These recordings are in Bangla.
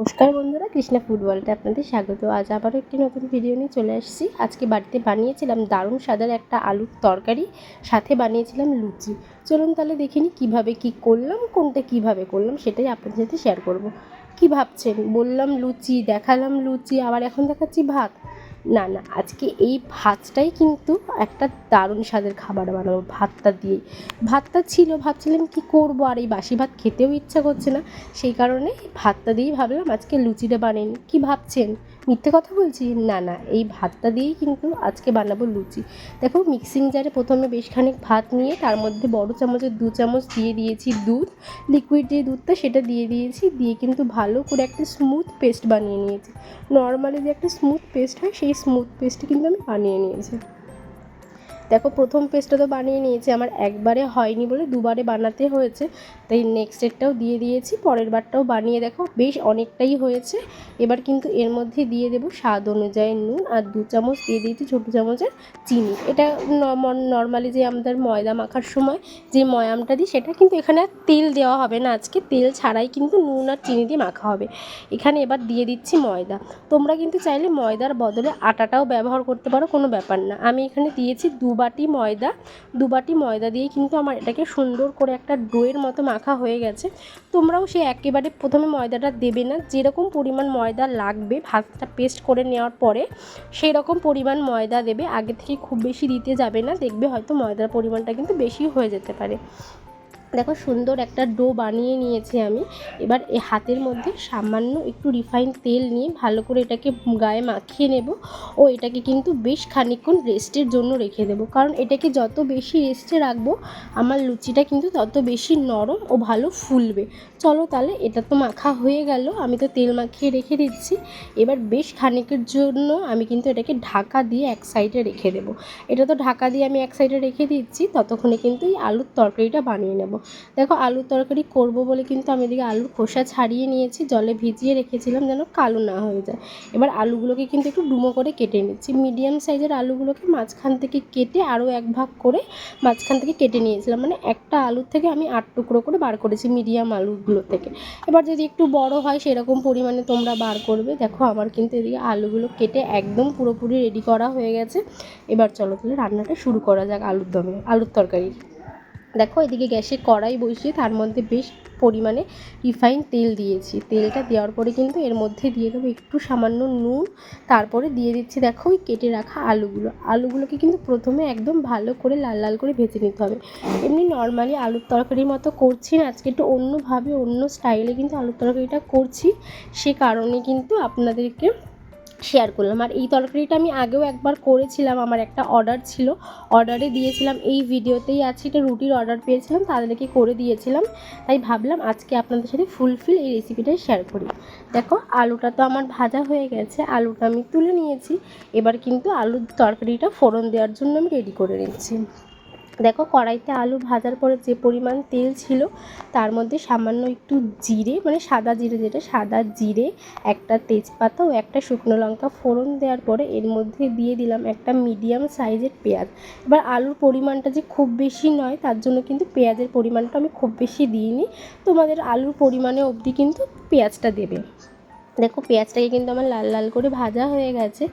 নমস্কার বন্ধুরা, কৃষ্ণা ফুটবলটা আপনাদের স্বাগত। আজ আবারও একটি নতুন ভিডিও নিয়ে চলে আসছি। আজকে বাড়িতে বানিয়েছিলাম দারুণ সাদার একটা আলুর তরকারি, সাথে বানিয়েছিলাম লুচি। চলুন তাহলে দেখিনি কীভাবে কী করলাম, কোনটা কীভাবে করলাম, সেটাই আপনাদের সাথে শেয়ার করব। কি ভাবছেন? বললাম লুচি, দেখালাম লুচি, আবার এখন দেখাচ্ছি ভাত। না না, আজকে এই ভাতটাই কিন্তু একটা দারুণ স্বাদের খাবার বানাবো, ভাতটা দিয়ে। ভাতটা ছিল, ভাবছিলাম কি করব, আর এই বাসি ভাত খেতেও ইচ্ছা করছে না। সেই কারণে ভাতটা দিয়েই ভাবলাম আজকে লুচিটা বানিয়ে কী ভাবছেন? মিথ্যে কথা বলছি? না না, এই ভাতটা দিয়েই কিন্তু আজকে বানাবো লুচি। দেখো মিক্সিং জারে প্রথমে বেশ খানিক ভাত নিয়ে তার মধ্যে বড় চামচের দু চামচ দিয়ে দিয়েছি দুধ। লিকুইড যে দুধটা সেটা দিয়ে দিয়েছি, দিয়ে কিন্তু ভালো করে একটা স্মুথ পেস্ট বানিয়ে নিয়েছি। নর্মালি যে একটা স্মুথ পেস্ট হয়, সেই স্মুথ পেস্ট কিন্তু আমি বানিয়ে নিয়েছি। দেখো, প্রথম পেস্টটা তো বানিয়ে নিয়েছি, আমার একবারে হয়নি বলে দুবারে বানাতে হয়েছে। তাই নেক্সট এরটাও দিয়ে দিয়েছি, পরের বারটাও বানিয়ে দেখো, বেশ অনেকটাই হয়েছে। এবার কিন্তু এর মধ্যে দিয়ে দেবো স্বাদ অনুযায়ী নুন আর দু চামচ দিয়ে দিয়েছি ছোটো চামচের চিনি। এটা নর্মালি যে আমাদের ময়দা মাখার সময় যে ময়ামটা দিই, সেটা কিন্তু এখানে তেল দেওয়া হবে না। আজকে তেল ছাড়াই কিন্তু নুন আর চিনি দিয়ে মাখা হবে। এখানে এবার দিয়ে দিচ্ছি ময়দা। তোমরা কিন্তু চাইলে ময়দার বদলে আটাটাও ব্যবহার করতে পারো, কোনো ব্যাপার না। আমি এখানে দিয়েছি দু বাটি ময়দা দু বাটি ময়দা দিয়ে কিন্তু আমার এটাকে সুন্দর করে একটা ডোয়ের মতো মাখা হয়ে গেছে। তোমরাও সে একেবারে প্রথমে ময়দাটা দেবে না। যেরকম পরিমাণ ময়দা লাগবে, ভাতটা পেস্ট করে নেওয়ার পরে সেই রকম পরিমাণ ময়দা দেবে। আগে থেকে খুব বেশি দিতে যাবে না। দেখবে হয়তো ময়দার পরিমাণটা কিন্তু বেশি হয়ে যেতে পারে। দেখো সুন্দর একটা ডো বানিয়ে নিয়েছি আমি। এবার এ হাতের মধ্যে সামান্য একটু রিফাইন তেল নিয়ে ভালো করে এটাকে গায়ে মাখিয়ে নেব। ও এটাকে কিন্তু বেশ খানিকক্ষণ রেস্টের জন্য রেখে দেবো। কারণ এটাকে যত বেশি রেস্টে রাখব, আমার লুচিটা কিন্তু তত বেশি নরম ও ভালো ফুলবে। চলো তাহলে এটা তো মাখা হয়ে গেল, আমি তো তেল মাখিয়ে রেখে দিচ্ছি। এবার বেশ খানিকের জন্য আমি কিন্তু এটাকে ঢাকা দিয়ে এক সাইডে রেখে দেবো। এটা তো ঢাকা দিয়ে আমি এক সাইডে রেখে দিচ্ছি, ততক্ষণে কিন্তু এই আলুর তরকারিটা বানিয়ে নেব। দেখো আলুর তরকারি করব বলে কিন্তু আমি এদিকে আলুর খোসা ছাড়িয়ে নিয়েছি, জলে ভিজিয়ে রেখেছিলাম যেন কালো না হয়ে যায়। এবার আলুগুলোকে কিন্তু একটু ডুমো করে কেটে নিচ্ছি। মিডিয়াম সাইজের আলুগুলোকে মাঝখান থেকে কেটে আরও এক ভাগ করে মাঝখান থেকে কেটে নিয়েছিলাম। মানে একটা আলুর থেকে আমি আট টুকরো করে বার করেছি মিডিয়াম আলুগুলো থেকে। এবার যদি একটু বড় হয় সেরকম পরিমাণে তোমরা বার করবে। দেখো আমার কিন্তু এদিকে আলুগুলো কেটে একদম পুরোপুরি রেডি করা হয়ে গেছে। এবার চলো তাহলে রান্নাটা শুরু করা যাক আলুর দমে, আলুর তরকারি। দেখো, এদিকে গ্যাসে কড়াই বসিয়ে তার মধ্যে বেশ পরিমাণে রিফাইন তেল দিয়েছি। তেলটা দেওয়ার পরে কিন্তু এর মধ্যে দিয়ে দেবো একটু সামান্য নুন। তারপরে দিয়ে দিচ্ছি দেখো, ওই কেটে রাখা আলুগুলো। আলুগুলোকে কিন্তু প্রথমে একদম ভালো করে লাল লাল করে ভেজে নিতে হবে। এমনি নর্মালি আলুর তরকারির মতো করছি না, আজকে একটু অন্যভাবে, অন্য স্টাইলে কিন্তু আলুর তরকারিটা করছি। সে কারণে কিন্তু আপনাদেরকে শেয়ার করলাম। আর এই তরকারিটা আমি আগেও একবার করেছিলাম, আমার একটা অর্ডার ছিল। অর্ডারে দিয়েছিলাম, এই ভিডিওতেই আছে, এটা রুটির অর্ডার পেয়েছিলাম তাদেরকে করে দিয়েছিলাম। তাই ভাবলাম আজকে আপনাদের সাথে ফুলফিল এই রেসিপিটাই শেয়ার করি। দেখো, আলুটা তো আমার ভাজা হয়ে গেছে, আলুটা আমি তুলে নিয়েছি। এবার কিন্তু আলুর তরকারিটা ফোড়ন দেওয়ার জন্য আমি রেডি করে নিচ্ছি। দেখো কড়াইতে আলু ভাজার পরে যে পরিমাণ তেল ছিল, তার মধ্যে সামান্য একটু জিরে মানে সাদা জিরে যেটা, সাদা জিরে, একটা তেজপাতা ও একটা শুকনো লঙ্কা ফোড়ন দেওয়ার পরে এর মধ্যে দিয়ে দিলাম একটা মিডিয়াম সাইজের পেঁয়াজ। এবার আলুর পরিমাণটা যে খুব বেশি নয়, তার জন্য কিন্তু পেঁয়াজের পরিমাণটা আমি খুব বেশি দিইনি। তোমাদের আলুর পরিমাণে অবধি কিন্তু পেঁয়াজটা দেবে। দেখো পেঁয়াজটাকে কিন্তু আমার লাল লাল করে ভাজা হয়ে গেছে।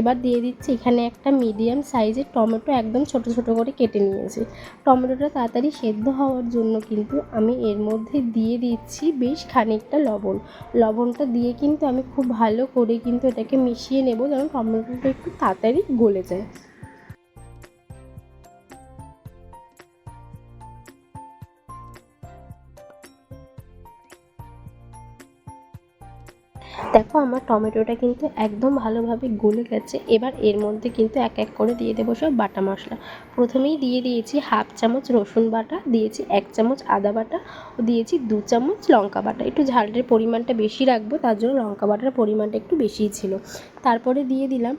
এবার দিয়ে দিচ্ছি এখানে একটা মিডিয়াম সাইজের টমেটো একদম ছোট ছোট করে কেটে নিয়েছি। টমেটোটা তাড়াতাড়ি সেদ্ধ হওয়ার জন্য কিন্তু আমি এর মধ্যে দিয়ে দিচ্ছি বেশ খানিকটা লবণ। লবণটা দিয়ে কিন্তু আমি খুব ভালো করে কিন্তু এটাকে মিশিয়ে নেব যেন টমেটোটা একটু তাড়াতাড়ি গলে যায়। দেখো আমার টমেটোটা কিন্তু একদম ভালোভাবে গলে গেছে। এবার এর মধ্যে কিন্তু এক এক করে দিয়ে দেবো সব বাটা মশলা। প্রথমেই দিয়ে দিয়েছি হাফ চামচ রসুন বাটা, দিয়েছি এক চামচ আদা বাটা, ও দিয়েছি দু চামচ লঙ্কা বাটা। একটু ঝালের পরিমাণটা বেশি রাখব, তার জন্য লঙ্কা বাটার পরিমাণটা একটু বেশিই ছিল। তারপরে দিয়ে দিলাম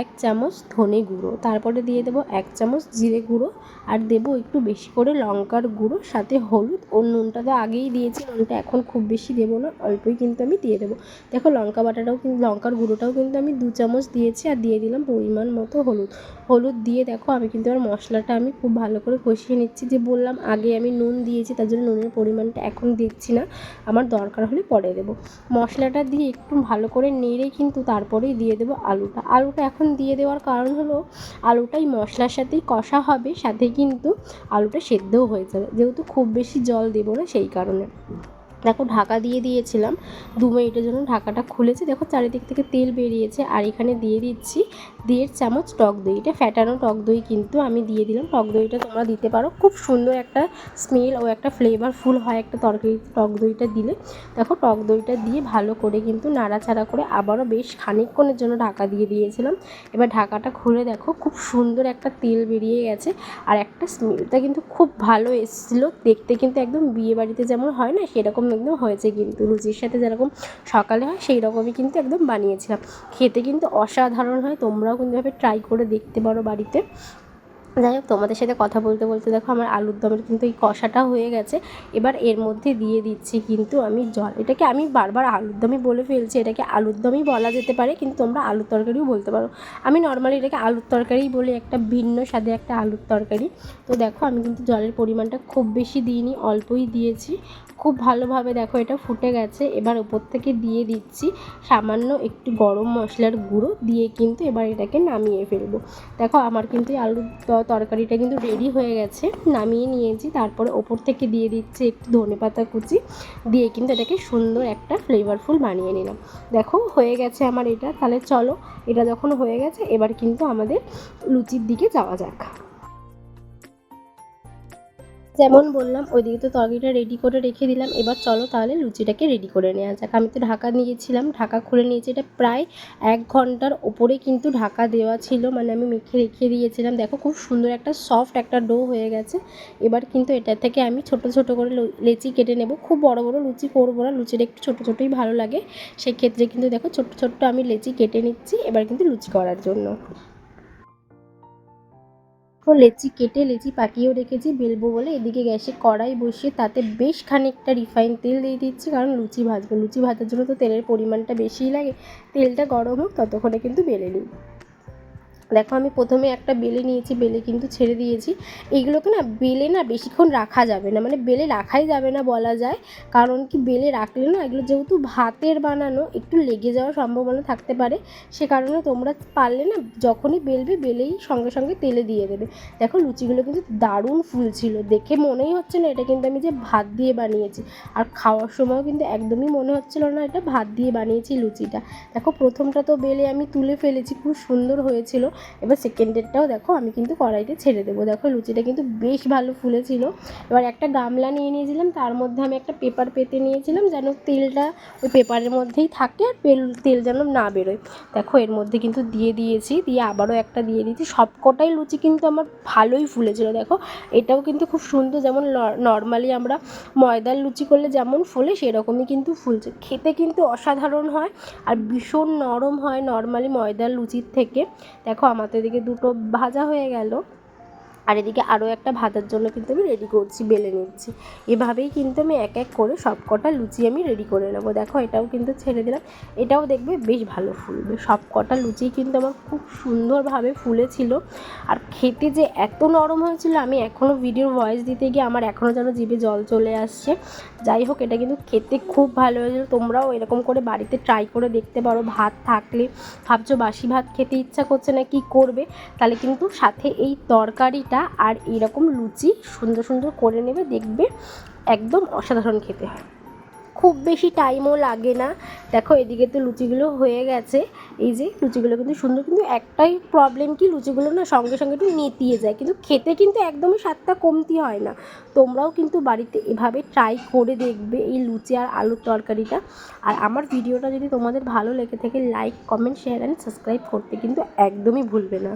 এক চামচ ধনে গুঁড়ো। তারপরে দিয়ে দেবো এক চামচ জিরে গুঁড়ো। আর দেবো একটু বেশি করে লঙ্কার গুঁড়ো, সাথে হলুদ। ও নুনটা তো আগেই দিয়েছি, নুনটা এখন খুব বেশি দেবো না, অল্পই কিন্তু আমি দিয়ে দেবো। দেখো লঙ্কা বাটাটাও কিন্তু লঙ্কার গুঁড়োটাও কিন্তু আমি দু চামচ দিয়েছি আর দিয়ে দিলাম পরিমাণ মতো হলুদ। হলুদ দিয়ে দেখো আমি কিন্তু আর মশলাটা আমি খুব ভালো করে কষিয়ে নিচ্ছি। যে বললাম আগে আমি নুন দিয়েছি তার জন্য নুনের পরিমাণটা এখন দিচ্ছি না, আমার দরকার হলে পরে দেবো। মশলাটা দিয়ে একটু ভালো করে নেড়ে কিন্তু তারপরেই দিয়ে দেবো আলুটা। আলুটা এখন দিয়ে দেওয়ার কারণ হলো আলুটাই মশলার সাথেই কষা হবে, সাথে কিন্তু আলুটা সেদ্ধও হয়ে যাবে। যেহেতু খুব বেশি জল দেবো না সেই কারণে। দেখো ঢাকা দিয়ে দিয়েছিলাম। দু মিনিটের জন্য ঢাকাটা খুলেছি। দেখো চারিদিক থেকে তেল বেরিয়েছে আর এখানে দিয়ে দিচ্ছি দেড় চামচ টক দই। এটা ফ্যাটানো টক দই কিন্তু আমি দিয়ে দিলাম। টক দইটা তোমরা দিতে পারো। খুব সুন্দর একটা স্মেল ও একটা ফ্লেভারফুল হয় একটা তরকারি টক দইটা দিলে। দেখো টক দইটা দিয়ে ভালো করে কিন্তু নাড়াচাড়া করে আবারও বেশ খানিকক্ষণের জন্য ঢাকা দিয়ে দিয়েছিলাম। এবার ঢাকাটা খুলে দেখো খুব সুন্দর একটা তেল বেরিয়ে গেছে আর একটা স্মেলটা কিন্তু খুব ভালো এসেছিল। দেখতে কিন্তু একদম বিয়ে বাড়িতে যেমন হয় না সেরকম একদম হয়েছে কিন্তু। লুচির সাথে যেরকম সকালে হয় সেই রকমই কিন্তু একদম বানিয়েছিলাম। খেতে কিন্তু অসাধারণ হয়, তোমরাও কিন্তু এভাবে ট্রাই করে দেখতে পারো বাড়িতে। যাই হোক, তোমাদের সাথে কথা বলতে বলতে দেখো আমার আলুর দমের কিন্তু এই কষাটা হয়ে গেছে। এবার এর মধ্যে দিয়ে দিচ্ছি কিন্তু আমি জল। এটাকে আমি বারবার আলুর দমই বলে ফেলছি, এটাকে আলুর দমই বলা যেতে পারে, কিন্তু তোমরা আলুর তরকারিও বলতে পারো। আমি নর্মালি এটাকে আলুর তরকারিই বলি, একটা ভিন্ন স্বাদে একটা আলুর তরকারি। তো দেখো, আমি কিন্তু জলের পরিমাণটা খুব বেশি দিইনি, অল্পই দিয়েছি। খুব ভালোভাবে দেখো এটা ফুটে গেছে। এবার ওপর থেকে দিয়ে দিচ্ছি সামান্য একটু গরম মশলার গুঁড়ো দিয়ে কিন্তু এবার এটাকে নামিয়ে ফেলব। দেখো আমার কিন্তু আলুর তরকারিটা কিন্তু রেডি হয়ে গেছে। নামিয়ে নিয়েছি, তারপরে ওপর থেকে দিয়ে দিচ্ছি একটু ধনে পাতা কুচি দিয়ে কিন্তু এটাকে সুন্দর একটা ফ্লেভারফুল বানিয়ে নিলাম। দেখো হয়ে গেছে আমার এটা। তাহলে চলো, এটা যখন হয়ে গেছে এবার কিন্তু আমাদের লুচির দিকে যাওয়া যাক। যেমন বললাম, ওইদিকে তো তরকারিটা রেডি করে রেখে দিলাম। এবার চলো তাহলে লুচিটাকে রেডি করে নেওয়া যাক। আমি তো ঢাকা নিয়েছিলাম, ঢাকা খুলে নিয়েছি। এটা প্রায় এক ঘণ্টার ওপরে কিন্তু ঢাকা দেওয়া ছিল মানে আমি মেখে রেখে দিয়েছিলাম। দেখো খুব সুন্দর একটা সফট একটা ডো হয়ে গেছে। এবার কিন্তু এটা থেকে আমি ছোট ছোট করে লেচি কেটে নেব। খুব বড় বড় লুচি করব না, লুচিটা একটু ছোটো ছোটোই ভালো লাগে। সেক্ষেত্রে কিন্তু দেখো ছোট্ট ছোট্ট আমি লেচি কেটে নিচ্ছি, এবার কিন্তু লুচি করার জন্য। লেচি কেটে লেচি পাকিয়েও রেখেছি, বেলবো বলে। এদিকে গ্যাসে কড়াই বসিয়ে তাতে বেশ খানিকটা রিফাইন তেল দিয়ে দিচ্ছি, কারণ লুচি ভাজবো। লুচি ভাজার জন্য তো তেলের পরিমাণটা বেশিই লাগে। তেলটা গরম হোক, ততক্ষণে কিন্তু বেলে নিই। দেখো আমি প্রথমে একটা বেলে নিয়েছি, বেলে কিন্তু ছেড়ে দিয়েছি। এইগুলোকে না বেলে না বেশিক্ষণ রাখা যাবে না মানে বেলে রাখাই যাবে না বলা যায়। কারণ কি বেলে রাখলে না এগুলো যেহেতু ভাতের বানানো, একটু লেগে যাওয়ার সম্ভাবনা থাকতে পারে। সে কারণে তোমরা পারলে না যখনই বেলবে, বেলেই সঙ্গে সঙ্গে তেলে দিয়ে দেবে। দেখো লুচিগুলো কিন্তু দারুণ ফুল ছিল, দেখে মনেই হচ্ছে না এটা কিন্তু আমি যে ভাত দিয়ে বানিয়েছি। আর খাওয়ার সময়ও কিন্তু একদমই মনে হচ্ছিল না এটা ভাত দিয়ে বানিয়েছি লুচিটা। দেখো প্রথমটা তো বেলে আমি তুলে ফেলেছি, খুব সুন্দর হয়েছিল। এবার সেকেন্ডেরটাও দেখো, আমি কিন্তু কড়াইতে ছেড়ে দেবো। দেখো, লুচিটা কিন্তু বেশ ভালো ফুলেছিল। এবার একটা গামলা নিয়ে নিয়েছিলাম, তার মধ্যে আমি একটা পেপার পেতে নিয়েছিলাম যেন তেলটা ওই পেপারের মধ্যেই থাকে আর তেল তেল যেন না বেরোয়। দেখো, এর মধ্যে কিন্তু দিয়ে দিয়েছি, দিয়ে আবারও একটা দিয়ে দিয়েছি। সবকটাই লুচি কিন্তু আমার ভালোই ফুলেছিল, দেখো। এটাও কিন্তু খুব সুন্দর, যেমন নর্মালি আমরা ময়দার লুচি করলে যেমন ফুলে, সেরকমই কিন্তু ফুলছে। খেতে কিন্তু অসাধারণ হয় আর ভীষণ নরম হয় নর্মালি ময়দার লুচির থেকে। দেখো আমার এদিকে দুটো ভাজা হয়ে গেল। আর এদিকে আরও একটা ভাজার জন্য কিন্তু আমি রেডি করছি, বেলে নিচ্ছি। এভাবেই কিন্তু আমি এক এক করে সব কটা লুচি আমি রেডি করে নেব। দেখো এটাও কিন্তু ছেড়ে দিলাম। এটাও দেখবে বেশ ভালো ফুলবে। সব কটা লুচি কিন্তু আমার খুব সুন্দরভাবে ফুলেছিল। আর খেতে যে এত নরম হয়েছিল, আমি এখনও ভিডিওর ভয়েস দিতে গিয়ে আমার এখনও যেন জিভে জল চলে আসছে। যাই হোক, এটা কিন্তু খেতে খুব ভালো হয়েছিল। তোমরাও এরকম করে বাড়িতে ট্রাই করে দেখতে পারো, ভাত থাকলে। ভাবছ বাসি ভাত খেতে ইচ্ছা করছে না, কি করবে? তাহলে কিন্তু সাথে এই তরকারিটা আর এরকম লুচি সুন্দর সুন্দর করে নেবে, দেখবে একদম অসাধারণ খেতে হয়। খুব বেশি টাইমও লাগে না। দেখো, এদিকে তো লুচিগুলো হয়ে গেছে। এই যে, লুচিগুলো কিন্তু সুন্দর, কিন্তু একটাই প্রবলেম কি, লুচিগুলো না সঙ্গে সঙ্গে একটু নেতিয়ে যায়। কিন্তু খেতে কিন্তু একদমই স্বাদটা কমতি হয় না। তোমরাও কিন্তু বাড়িতে এভাবে ট্রাই করে দেখবে এই লুচি আর আলুর তরকারিটা। আর আমার ভিডিওটা যদি তোমাদের ভালো লেগে থাকে like comment share and subscribe করতে কিন্তু একদমই ভুলবে না।